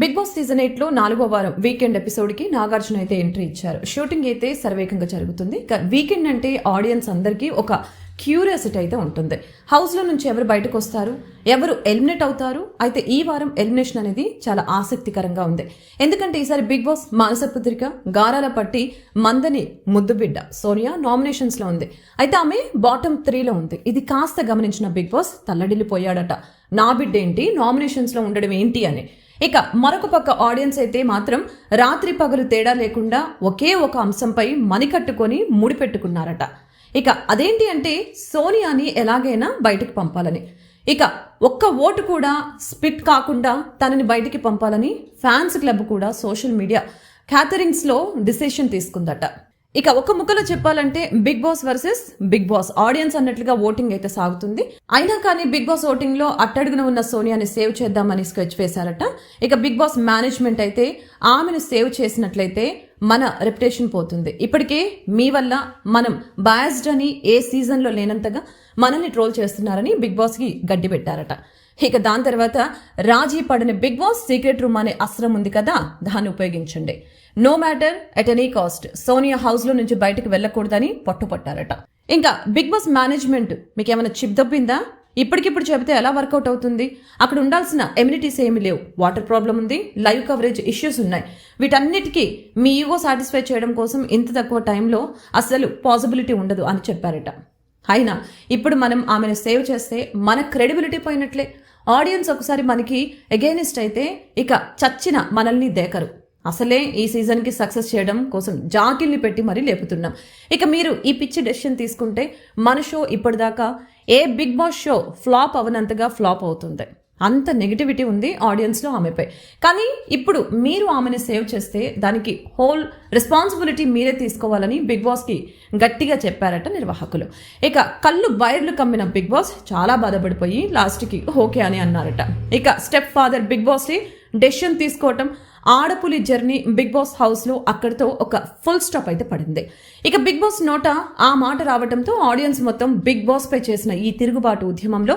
Big boss season ఎయిట్లో నాలుగో వారం వీకెండ్ ఎపిసోడ్కి నాగార్జున అయితే ఎంట్రీ ఇచ్చారు. షూటింగ్ అయితే సర్వేకంగా జరుగుతుంది. వీకెండ్ అంటే ఆడియన్స్ అందరికీ ఒక క్యూరియాసిటీ అయితే ఉంటుంది. హౌస్లో నుంచి ఎవరు బయటకు వస్తారు? ఎవరు ఎలిమినేట్ అవుతారు? అయితే ఈ వారం ఎలిమినేషన్ అనేది చాలా ఆసక్తికరంగా ఉంది. ఎందుకంటే ఈసారి బిగ్ బాస్ మానసపుత్రిక గారాల పట్టి మందని ముద్దుబిడ్డ సోనియా నామినేషన్స్లో ఉంది. అయితే ఆమె బాటమ్ త్రీలో ఉంది. ఇది కాస్త గమనించిన బిగ్ బాస్ తల్లడిల్లిపోయాడట. నా బిడ్డ ఏంటి? నామినేషన్స్లో ఉండడం ఏంటి అని. ఇక మరొక పక్క ఆడియన్స్ అయితే మాత్రం రాత్రి పగలు తేడా లేకుండా ఒకే ఒక అంశంపై మణికట్టుకొని ముడిపెట్టుకున్నారట. ఇక అదేంటి అంటే సోనియాని ఎలాగైనా బయటకు పంపాలని. ఇక ఒక్క ఓటు కూడా స్పిట్ కాకుండా తనని బయటికి పంపాలని ఫ్యాన్స్ క్లబ్ కూడా సోషల్ మీడియా క్యాథరింగ్స్లో డిసిషన్ తీసుకుందట. ఇక ఒక ముక్కలో చెప్పాలంటే Bigg Boss versus Bigg Boss audience అన్నట్లుగా ఓటింగ్ అయితే సాగుతుంది. అయినా కానీ బిగ్ బాస్ ఓటింగ్లో అట్టడుగున ఉన్న సోనియాని సేవ్ చేద్దామని స్కెచ్ వేశారట. ఇక బిగ్ బాస్ మేనేజ్మెంట్ అయితే ఆమెను సేవ్ చేసినట్లయితే మన రెప్యుటేషన్ పోతుంది. ఇప్పటికే మీ వల్ల మనం బయాస్డ్ అని ఏ సీజన్లో లేనంతగా మనల్ని ట్రోల్ చేస్తున్నారని బిగ్ బాస్కి గడ్డి పెట్టారట. ఇక దాని తర్వాత రాజీ పడని బిగ్ బాస్ సీక్రెట్ రూమ్ అనే అస్త్రం ఉంది కదా దాన్ని ఉపయోగించండి. No matter at any cost Sonia హౌస్లో నుంచి బయటకు వెళ్ళకూడదని పట్టుపట్టారట. ఇంకా బిగ్ బాస్ మేనేజ్మెంట్ మీకు ఏమైనా చిప్ ఇప్పటికిప్పుడు చెబితే ఎలా వర్కౌట్ అవుతుంది? అక్కడ ఉండాల్సిన ఎమ్యూనిటీస్ ఏమీ లేవు. వాటర్ ప్రాబ్లం ఉంది లైవ్ కవరేజ్ ఇష్యూస్ ఉన్నాయి. వీటన్నిటికీ మీ ఈగో సాటిస్ఫై చేయడం కోసం ఇంత తక్కువ టైంలో అసలు పాసిబిలిటీ ఉండదు అని చెప్పారట. అయినా ఇప్పుడు మనం ఆమెను సేవ్ చేస్తే మన క్రెడిబిలిటీ పోయినట్లే. ఆడియన్స్ ఒకసారి మనకి అగేనిస్ట్ అయితే ఇక చచ్చిన మనల్ని దేకరు. అసలే ఈ సీజన్కి సక్సెస్ చేయడం కోసం జాకిల్ని పెట్టి మరీ లేపుతున్నాం. ఇక మీరు ఈ పిచ్చి డెసిషన్ తీసుకుంటే మన షో ఇప్పటిదాకా ఏ బిగ్ బాస్ షో ఫ్లాప్ అవనంతగా ఫ్లాప్ అవుతుంది. అంత నెగిటివిటీ ఉంది ఆడియన్స్లో ఆమెపై. కానీ ఇప్పుడు మీరు ఆమెని సేవ్ చేస్తే దానికి హోల్ రెస్పాన్సిబిలిటీ మీరే తీసుకోవాలని బిగ్ బాస్కి గట్టిగా చెప్పారట నిర్వాహకులు. ఇక కళ్ళు బయర్లు కమ్మిన బిగ్ బాస్ చాలా బాధపడిపోయి లాస్ట్కి ఓకే అని అన్నారట. ఇక స్టెప్ ఫాదర్ బిగ్ బాస్ని డెసిషన్ తీసుకోవటం ఆడపులి జర్నీ బిగ్ బాస్ హౌస్లో అక్కడితో ఒక ఫుల్ స్టాప్ అయితే పడింది. ఇక బిగ్ బాస్ నోట ఆ మాట రావడంతో ఆడియన్స్ మొత్తం బిగ్ బాస్ పై చేసిన ఈ తిరుగుబాటు ఉద్యమంలో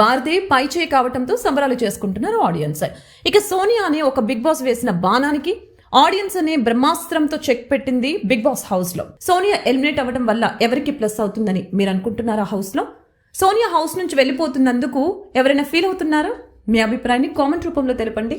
వారిదే పై చేయి కావడంతో సంబరాలు చేసుకుంటున్నారు ఆడియన్స్. ఇక సోనియా అనే ఒక బిగ్ బాస్ వేసిన బాణానికి ఆడియన్స్ అనే బ్రహ్మాస్త్రంతో చెక్ పెట్టింది బిగ్ బాస్ హౌస్లో. సోనియా ఎలిమినేట్ అవ్వడం వల్ల ఎవరికి ప్లస్ అవుతుందని మీరు అనుకుంటున్నారా హౌస్లో? సోనియా హౌస్ నుంచి వెళ్ళిపోతున్నందుకు ఎవరైనా ఫీల్ అవుతున్నారా? మీ అభిప్రాయాన్ని కామెంట్ రూపంలో తెలపండి.